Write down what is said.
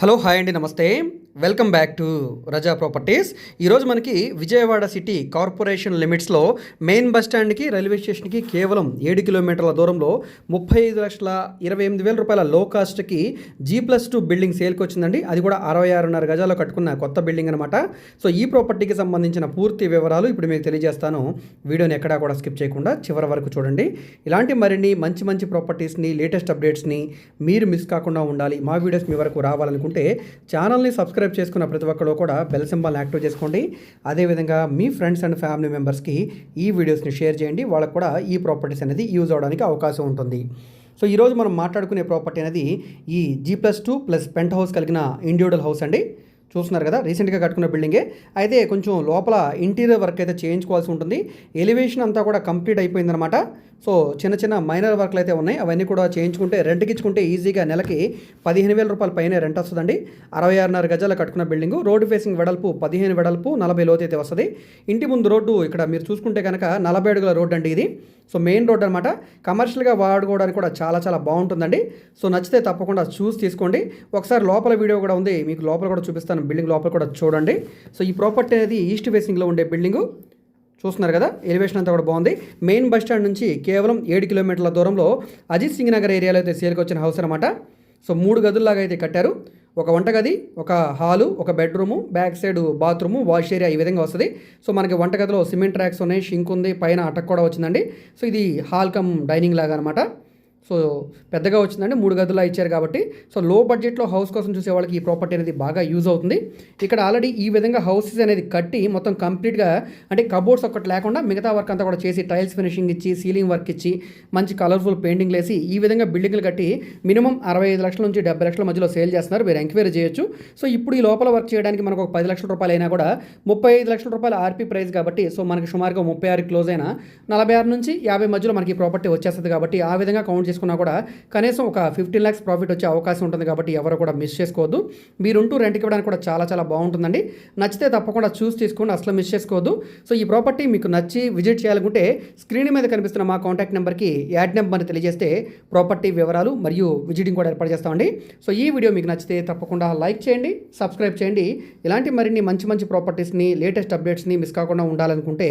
Hello hi అండి నమస్తే. Welcome back to Raza properties. ఈరోజు మనకి విజయవాడ సిటీ కార్పొరేషన్ లిమిట్స్లో మెయిన్ బస్ స్టాండ్కి రైల్వే స్టేషన్కి కేవలం ఏడు కిలోమీటర్ల దూరంలో ముప్పై ఐదు లక్షల ఇరవై ఎనిమిది వేల రూపాయల లో కాస్ట్కి జీ ప్లస్ టూ బిల్డింగ్ సేల్కి వచ్చిందండి. అది కూడా అరవై ఆరున్నర గజాల్లో కట్టుకున్న కొత్త బిల్డింగ్ అనమాట సో ఈ ప్రాపర్టీకి సంబంధించిన పూర్తి వివరాలు ఇప్పుడు మీకు తెలియజేస్తాను. వీడియోని ఎక్కడా కూడా స్కిప్ చేయకుండా చివరి వరకు చూడండి. ఇలాంటి మరిన్ని మంచి మంచి ప్రాపర్టీస్ని లేటెస్ట్ అప్డేట్స్ని మీరు మిస్ కాకుండా ఉండాలి. మా వీడియోస్ మీ వరకు రావాలనుకుంటే ఛానల్ని సబ్స్క్రైబ్ చేసుకున్న ప్రతి ఒక్కరు కూడా బెల్ సింబల్ యాక్టివ్ చేసుకోండి. అదేవిధంగా మీ ఫ్రెండ్స్ అండ్ ఫ్యామిలీ మెంబర్స్కి ఈ వీడియోస్ని షేర్ చేయండి. వాళ్ళకు కూడా ఈ ప్రాపర్టీస్ అనేది యూజ్ అవడానికి అవకాశం ఉంటుంది. సో ఈరోజు మనం మాట్లాడుకునే ప్రాపర్టీ అనేది ఈ G plus two plus penthouse కలిగిన ఇండివిజువల్ హౌస్ అండి. చూస్తున్నారు కదా రీసెంట్గా కట్టుకున్న బిల్డింగే. అయితే కొంచెం లోపల ఇంటీరియర్ వర్క్ అయితే చేయించుకోవాల్సి ఉంటుంది. ఎలివేషన్ అంతా కూడా కంప్లీట్ అయిపోయిందనమాట. సో చిన్న చిన్న మైనర్ వర్క్లు అయితే ఉన్నాయి. అవన్నీ కూడా చేయించుకుంటే రెంట్కి ఇచ్చుకుంటే ఈజీగా నెలకి పదిహేను వేల రూపాయల పైన రెంట్ వస్తుందండి. అరవై ఆరున్నర గజాలు కట్టుకున్న బిల్డింగ్. రోడ్డు ఫేసింగ్ వెడల్పు పదిహేను వెడల్పు నలభై లోతు అయితే వస్తుంది. ఇంటి ముందు రోడ్డు ఇక్కడ మీరు చూసుకుంటే కనుక నలభై అడుగుల రోడ్డు అండి ఇది. సో మెయిన్ రోడ్ అనమాట. కమర్షియల్గా వాడుకోవడానికి కూడా చాలా చాలా బాగుంటుందండి. సో నచ్చితే తప్పకుండా చూసి తీసుకోండి. ఒకసారి లోపల వీడియో కూడా ఉంది. మీకు లోపల కూడా చూపిస్తాను. బిల్డింగ్ లోపల కూడా చూడండి. సో ఈ ప్రాపర్టీ అనేది ఈస్ట్ ఫేసింగ్లో ఉండే బిల్డింగు. చూస్తున్నారు కదా ఎలివేషన్ అంతా కూడా బాగుంది. మెయిన్ బస్ స్టాండ్ నుంచి కేవలం ఏడు కిలోమీటర్ల దూరంలో అజిత్ సింగ్ నగర్ ఏరియాలో అయితే సేల్కి వచ్చిన హౌస్ అనమాట సో మూడు గదుల్లాగా అయితే కట్టారు. ఒక వంటగది ఒక హాలు ఒక bedroom back side bathroom wash area ఈ విధంగా వస్తుంది. సో మనకి వంటగదిలో సిమెంట్ ట్రాక్స్ ఉన్నాయి షింక్ ఉంది పైన అటక్ కూడా వచ్చిందండి. సో ఇది హాల్ కమ్ డైనింగ్ లాగా అనమాట సో పెద్దగా వచ్చిందండి మూడు గదులా ఇచ్చారు కాబట్టి సో లో బడ్జెట్లో హౌస్ కోసం చూసే వాళ్ళకి ఈ ప్రాపర్టీ అనేది బాగా యూజ్ అవుతుంది. ఇక్కడ ఆల్రెడీ ఈ విధంగా హౌసెస్ అనేది కట్టి మొత్తం కంప్లీట్గా అంటే కబోర్డ్స్ ఒక్కటి లేకుండా మిగతా వర్క్ అంతా కూడా చేసి టైల్స్ ఫినిషింగ్ ఇచ్చి సీలింగ్ వర్క్ ఇచ్చి మంచి కలర్ఫుల్ పెయింటింగ్ వేసి ఈ విధంగా బిల్డింగ్లు కట్టి మినిమం అరవై ఐదు లక్షల నుంచి డెబ్బై లక్షల మధ్యలో సేల్ చేస్తున్నారు. మీరు ఎంక్వైరీ చేయొచ్చు. సో ఇప్పుడు ఈ లోపల వర్క్ చేయడానికి మనకు ఒక పది లక్షల రూపాయలు అయినా కూడా ముప్పై ఐదు లక్షల రూపాయలు ఆర్పీ ప్రైస్ కాబట్టి సో మనకి సుమారుగా ముప్పై ఆరు క్లోజ్ అయినా నలభై ఆరు నుంచి యాభై మధ్యలో మనకి ప్రాపర్టీ వచ్చేస్తుంది కాబట్టి ఆ విధంగా కౌంట్ తీసుకున్నా కూడా కనీసం ఒక ఫిఫ్టీన్ ల్యాక్స్ ప్రాఫిట్ వచ్చే అవకాశం ఉంటుంది కాబట్టి ఎవరు కూడా మిస్ చేసుకోవద్దు. మీరుంటూ రెంట్కి ఇవ్వడానికి కూడా చాలా చాలా బాగుంటుందండి. నచ్చితే తప్పకుండా చూసి తీసుకోండి అసలు మిస్ చేసుకోవద్దు. సో ఈ ప్రాపర్టీ మీకు నచ్చి విజిట్ చేయాలనుకుంటే స్క్రీన్ మీద కనిపిస్తున్న మా కాంటాక్ట్ నెంబర్కి యాడ్ నెంబర్ని తెలియజేస్తే ప్రాపర్టీ వివరాలు మరియు విజిటింగ్ కూడా ఏర్పాటు చేస్తామండి. సో ఈ వీడియో మీకు నచ్చితే తప్పకుండా లైక్ చేయండి సబ్స్క్రైబ్ చేయండి. ఇలాంటి మరిన్ని మంచి మంచి ప్రాపర్టీస్ని లేటెస్ట్ అప్డేట్స్ని మిస్ కాకుండా ఉండాలనుకుంటే